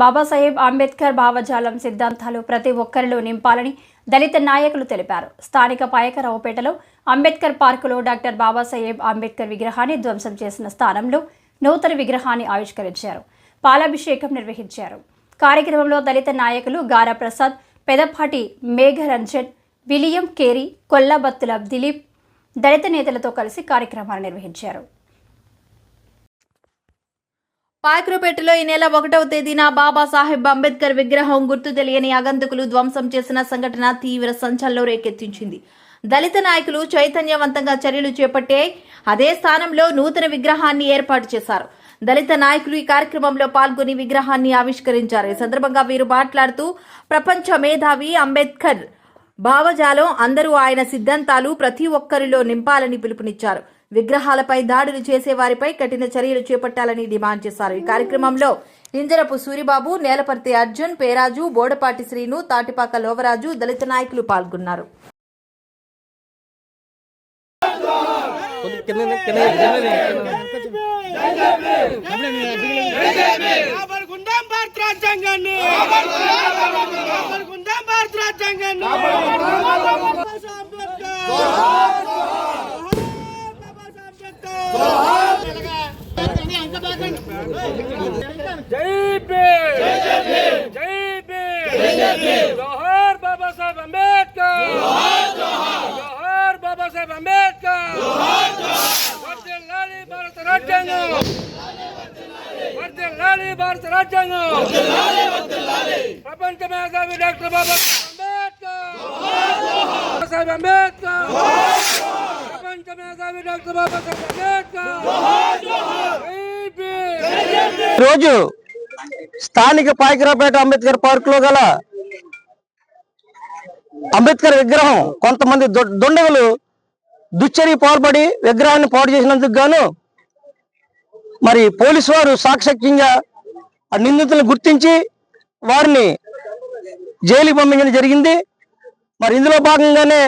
బాబాసాహెబ్ అంబేద్కర్ భావజాలం సిద్ధాంతాలు ప్రతి ఒక్కరిలో నింపాలని దళిత నాయకులు తెలిపారు. స్థానిక పాయకరావుపేటలో అంబేద్కర్ పార్కులో డాక్టర్ బాబాసాహెబ్ అంబేద్కర్ విగ్రహాన్ని ధ్వంసం చేసిన స్థానంలో నూతన విగ్రహాన్ని ఆవిష్కరించారు. పాలాభిషేకం నిర్వహించారు. కార్యక్రమంలో దళిత నాయకులు గారా ప్రసాద్ పెదపాటి మేఘరంజన్ విలియం కేరీ కొల్లబత్తుల దిలీప్ దళిత నేతలతో కలిసి కార్యక్రమాన్ని నిర్వహించారు. పాయకురపేటలో ఈ నెల ఒకటవ తేదీన బాబాసాహెబ్ అంబేద్కర్ విగ్రహం గుర్తు తెలియని అగంతకులు ధ్వంసం చేసిన సంఘటన తీవ్ర సంచలనం రేకెత్తించింది. దళిత నాయకులు చైతన్యవంతంగా చర్యలు చేపట్టే అదే స్థానంలో నూతన విగ్రహాన్ని ఏర్పాటు చేశారు. దళిత నాయకులు ఈ కార్యక్రమంలో పాల్గొని విగ్రహాన్ని ఆవిష్కరించారు. ఈ సందర్భంగా వీరు మాట్లాడుతూ ప్రపంచ మేధావి అంబేద్కర్ భావజాలం అందరూ ఆయన సిద్ధాంతాలు ప్రతి ఒక్కరిలో నింపాలని పిలుపునిచ్చారు. విగ్రహాలపై దాడులు చేసే వారిపై కఠిన చర్యలు చేపట్టాలని డిమాండ్ చేశారు. ఈ కార్యక్రమంలో ఇంజరపు సూరిబాబు నేలపర్తి అర్జున్ పేరాజు బోడపాటి శ్రీను తాటిపాక లోవరాజు దళిత నాయకులు పాల్గొన్నారు. భారత రాజ్యాంగాన్ని జై భీమ్ జై భీమ్ జోహార్ బాబాసాహెబ్ అంబేద్కర్ జోహార్ బాబాసాహెబ్ అంబేద్కర్ వర్ధిల్లాలి భారత రాజ్యాంగం వర్ధిల్లాలి భారత రాజ్యాంగం ప్రపంచ మేధావి డాక్టర్ బాబా అంబేద్కర్ బాబాసాహెబ్ అంబేద్కర్ ప్రపంచ మేధావి డాక్టర్ బాబా సాహెబ్ అంబేద్కర్ రోజు స్థానిక పాయకరాపేట అంబేద్కర్ పార్క్లో గల అంబేద్కర్ విగ్రహం కొంతమంది దొ- దుండగులు దుచ్చరి పాల్పడి విగ్రహాన్ని పాడు చేసినందుకు గాను మరి పోలీసు వారు సాక్షక్యంగా ఆ నిందితులను గుర్తించి వారిని జైలుకి పంపించడం జరిగింది. మరి ఇందులో భాగంగానే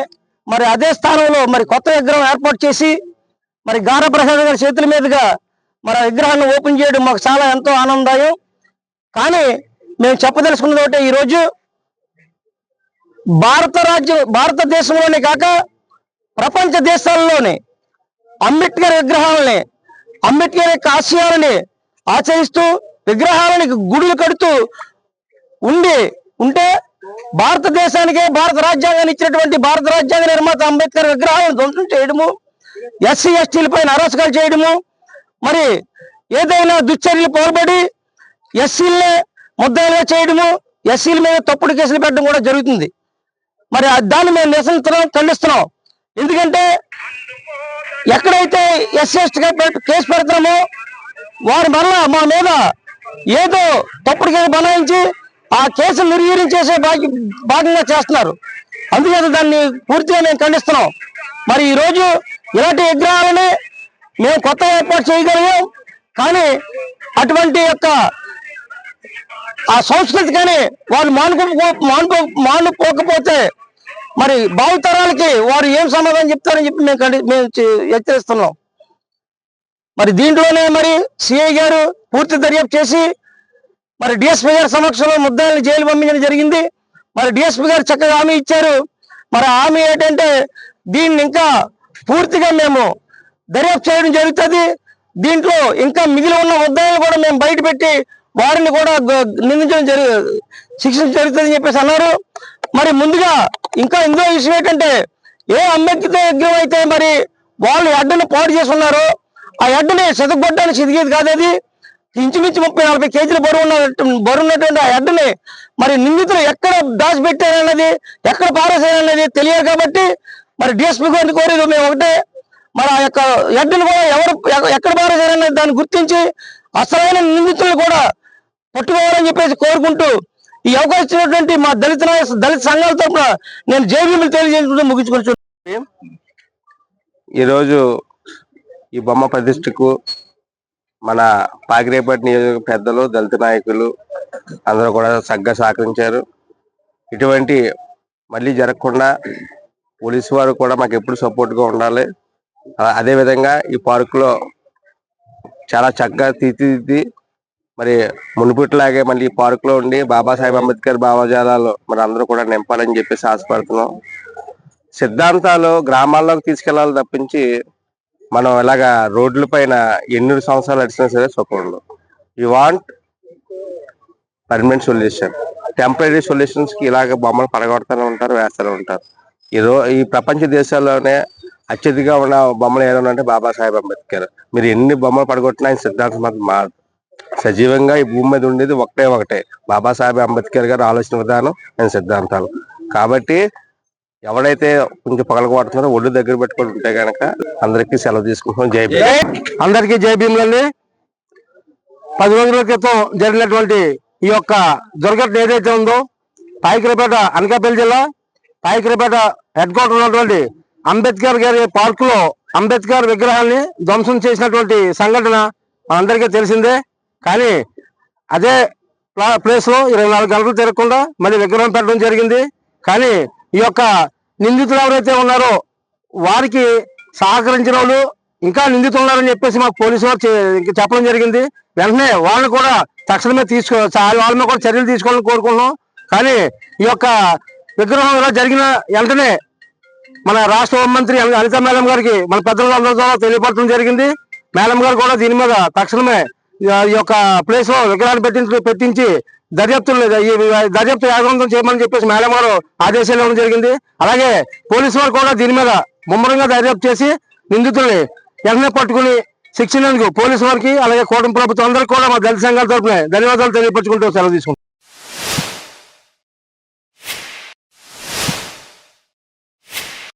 మరి అదే స్థానంలో మరి కొత్త విగ్రహం ఏర్పాటు చేసి మరి గార ప్రసాద్ గారి చేతుల మీదుగా మరి ఆ విగ్రహాన్ని ఓపెన్ చేయడం మాకు చాలా ఎంతో ఆనందదాయం. కానీ మేము చెప్పదలుచుకున్నది ఒకటే ఈరోజు భారత రాజ్యం భారతదేశంలోనే కాక ప్రపంచ దేశాల్లోనే అంబేద్కర్ విగ్రహాలని అంబేద్కర్ యొక్క ఆశయాలని ఆచరిస్తూ విగ్రహాలని గుడులు కడుతూ ఉండి ఉంటే భారతదేశానికే భారత రాజ్యాంగాన్ని ఇచ్చినటువంటి భారత రాజ్యాంగ నిర్మాత అంబేద్కర్ విగ్రహాలను ధ్వంసం చేయడము ఎస్సీ ఎస్టీల పైన అరాచకాలు చేయడము మరి ఏదైనా దుశ్చర్యలు పాల్పడి ఎస్సీలనే ముద్దాయిలుగా చేయడము ఎస్సీల మీద తప్పుడు కేసులు పెట్టడం కూడా జరుగుతుంది. మరి దాన్ని మేము నిరసనస్తున్నాం ఖండిస్తున్నాం. ఎందుకంటే ఎక్కడైతే ఎస్సీ కేసు పెడుతున్నామో వారి వల్ల మా మీద ఏదో తప్పుడు కేసు బనాయించి ఆ కేసు నిర్వీర్యం భాగ్య భాగంగా చేస్తున్నారు. అందుకని దాన్ని పూర్తిగా మేము ఖండిస్తున్నాం. మరి ఈరోజు ఇలాంటి విగ్రహాలని మేము కొత్త ఏర్పాటు చేయగలిగాం. కానీ అటువంటి యొక్క ఆ సంస్కృతి కానీ వాళ్ళు మానుకో మానుకో మానుకోకపోతే మరి భావితరాలకి వారు ఏం సమాధానం చెప్తారని చెప్పి మేము మేము హెచ్చరిస్తున్నాం. మరి దీంట్లోనే మరి సిఐ గారు పూర్తి దర్యాప్తు చేసి మరి డిఎస్పీ గారి సమక్షంలో ముద్దాయిల్ని జైలు పంపించడం జరిగింది. మరి డిఎస్పీ గారు చక్కగా హామీ ఇచ్చారు. మరి హామీ ఏంటంటే దీన్ని ఇంకా పూర్తిగా మేము దర్యాప్తు చేయడం జరుగుతుంది. దీంట్లో ఇంకా మిగిలి ఉన్న ఉద్యోగాలు కూడా మేము బయట పెట్టి వారిని కూడా నిందించడం జరి శిక్షించడం జరుగుతుందని చెప్పేసి అన్నారు. మరి ముందుగా ఇంకా ఇందులో విషయం ఏంటంటే ఏ అంబేద్కర్ విగ్రహం అయితే మరి వాళ్ళు ఎడ్డను పాడు చేసి ఆ ఎడ్డని చెదగొట్టడానికి చిదిగేది కాదు అది. ఇంచుమించు ముప్పై నలభై కేజీల బరువు ఉన్న బరువు ఉన్నటువంటి ఆ ఎడ్డని మరి నిందితులు ఎక్కడ దాచిపెట్టారన్నది ఎక్కడ పారేసారన్నది తెలియదు కాబట్టి మరి డిఎస్పీ గారిని కోరేది మేము ఒకటే. మరి ఆ యొక్క ఎడ్డును కూడా ఎవరు ఎక్కడ పారేసారన్నది దాన్ని గుర్తించి అసలైన నిందితులు కూడా పట్టుకోవాలని చెప్పేసి కోరుకుంటూ ఈ అవకాశం ఇచ్చినటువంటి మా దళిత దళిత సంఘాల తరఫున నేను జేబీలు తెలియజేసుకుంటూ ముగించుకొని ఈరోజు ఈ బొమ్మ ప్రతిష్టకు మన పాకిరేపేట నియోజక పెద్దలు దళిత నాయకులు అందరూ కూడా సగ్గా సహకరించారు. ఇటువంటి మళ్ళీ జరగకుండా పోలీసు వారు కూడా మాకు ఎప్పుడు సపోర్ట్గా ఉండాలి. అదేవిధంగా అదే విధంగా ఈ పార్క్లో చాలా చక్కగా తీర్చిదిద్ది మరి మునుపటిలాగే మళ్ళీ ఈ పార్క్లో ఉండి బాబాసాహెబ్ అంబేద్కర్ భావజాలాలు మరి అందరూ కూడా నింపాలని చెప్పేసి ఆశపడుతున్నాం. సిద్ధాంతాలు గ్రామాల్లోకి తీసుకెళ్ళాలి తప్పించి మనం ఇలాగా రోడ్ల పైన ఎన్ని సంవత్సరాలు నడిచినా సరే సుఖం you you want permanent solution temporary సొల్యూషన్స్కి ఇలాగ బొమ్మలు పడగొడుతూనే ఉంటారు వేస్తూనే ఉంటారు. ఈ రో ఈ ప్రపంచ దేశాల్లోనే అత్యధికంగా ఉన్న బొమ్మలు ఏదైనా అంటే బాబాసాహెబ్ అంబేద్కర్. మీరు ఎన్ని బొమ్మలు పడగొట్టినా ఆయన సిద్ధాంతం మాత్రం మారదు సజీవంగా ఈ భూమి మీద ఉండేది ఒకటే ఒకటే. బాబాసాహెబ్ అంబేద్కర్ గారి ఆలోచన విధానం ఆయన సిద్ధాంతాలు. కాబట్టి ఎవడైతే కొంచెం పగలగొడుతున్నారో ఒళ్ళు దగ్గర పెట్టుకొని ఉంటే గనక అందరికీ సెలవు తీసుకుంటున్నాం. జై భీమ్. అందరికీ జై భీములండి పది రోజుల క్రితం జరిగినటువంటి ఈ యొక్క దుర్ఘటన ఏదైతే ఉందో పాయకరపేట అనకాపల్లి జిల్లా పాయకరపేట హెడ్ క్వార్టర్ ఉన్నటువంటి అంబేద్కర్ గారి పార్క్లో అంబేద్కర్ విగ్రహాన్ని ధ్వంసం చేసినటువంటి సంఘటన మనందరికీ తెలిసిందే. కానీ అదే ప్లేస్లో ఇరవై నాలుగు గంటలు తిరగకుండా మళ్ళీ విగ్రహం పెట్టడం జరిగింది. కానీ ఈ యొక్క నిందితులు ఎవరైతే ఉన్నారో వారికి సహకరించిన వాళ్ళు ఇంకా నిందితులు ఉన్నారని చెప్పేసి మాకు పోలీసు వారు చెప్పడం జరిగింది. వెంటనే వాళ్ళని కూడా తక్షణమే తీసుకో వాళ్ళ మీద కూడా చర్యలు తీసుకోవాలని కోరుకుంటున్నాం. కానీ ఈ యొక్క విగ్రహం ఇలా జరిగిన వెంటనే మన రాష్ట్ర హోంమంత్రి అని- అనిత మేడం గారికి మన పెద్దల తెలియపడటం ద్వారా తెలియపరచడం జరిగింది. మేడం గారు కూడా దీని మీద తక్షణమే ఈ- యొక్క ప్లేస్లో విగ్రహాన్ని పెట్టించి పెట్టించి దర్యాప్తు దర్యాప్తు యాగవంతం చేయమని చెప్పేసి మేడం గారు ఆదేశాలు ఇవ్వడం జరిగింది. అలాగే పోలీసు వారు కూడా దీని మీద ముమ్మరంగా దర్యాప్తు చేసి నిందితుల్ని వెంటనే పట్టుకుని శిక్షించేందుకు పోలీసు వారికి అలాగే కూటమి ప్రభుత్వం అందరికీ కూడా మా దళిత సంఘాల తరపున ధన్యవాదాలు తెలియపరచుకుంటూ సెలవు తీసుకుంటాం